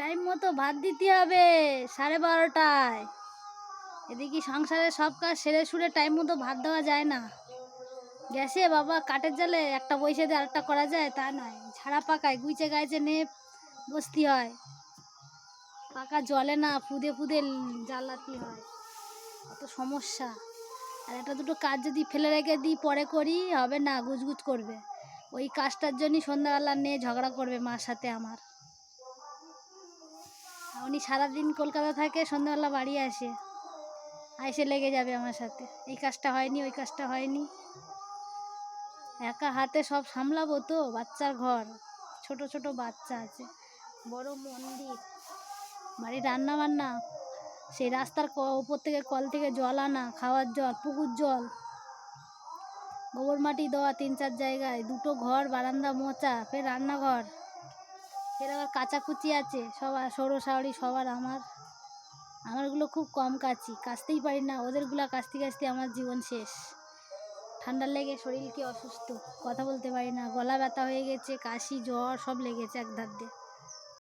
Time মতো ভাত দিতে হবে, সাড়ে বারোটায়। এদিকে সংসারের সব কাজ সেরে সুরে টাইম মতো ভাত দেওয়া যায় না। গ্যাসে বাবা কাঠের জালে একটা বসে দিয়ে আরেকটা করা যায়, তা নয়। ঝাড়া পাকায়, গুইচে গাইছে নে বসতে হয়। পাকা জলে না ফুদে ফুদে জ্বালাতে হয়। কত সমস্যা। আর একটা দুটো কাজ যদি ফেলে রেখে দিই, পরে করি, হবে না, গুজগুজ করবে। ওই কাজটার জন্যই সন্ধ্যাবেলা নিয়ে ঝগড়া করবে মার সাথে আমার। উনি সারাদিন কলকাতা থাকে, সন্ধ্যাবেলা বাড়ি আসে। এসে লেগে যাবে আমার সাথে। এই কাজটা হয়নি, ওই কাজটা হয়নি। একা হাতে সব সামলাবো তো, বাচ্চার ঘর। ছোট ছোট বাচ্চা আছে। বড় মন্দির। বাড়ির রান্না বান্না সেই রাস্তার উপর থেকে কল থেকে জল আনা, খাওয়ার জল, পুকুর জল। গোবর মাটি দেওয়া তিন চার জায়গায়। দুটো ঘর, বারান্দা মোচা, ফের রান্নাঘর। ফের আবার কাচাকুচি আছে সবার সৌর সাউরি সবার আমার। আমারগুলো খুব কম কাচি, কাচতেই পারি না, ওদেরগুলো কাচতে কাচতে আমার জীবন শেষ। ঠান্ডা লেগে শরীর কি অসুস্থ, কথা বলতে পারি না, গলা ব্যথা হয়ে গেছে, কাশি, জ্বর সব লেগেছে এক ধার দিয়ে।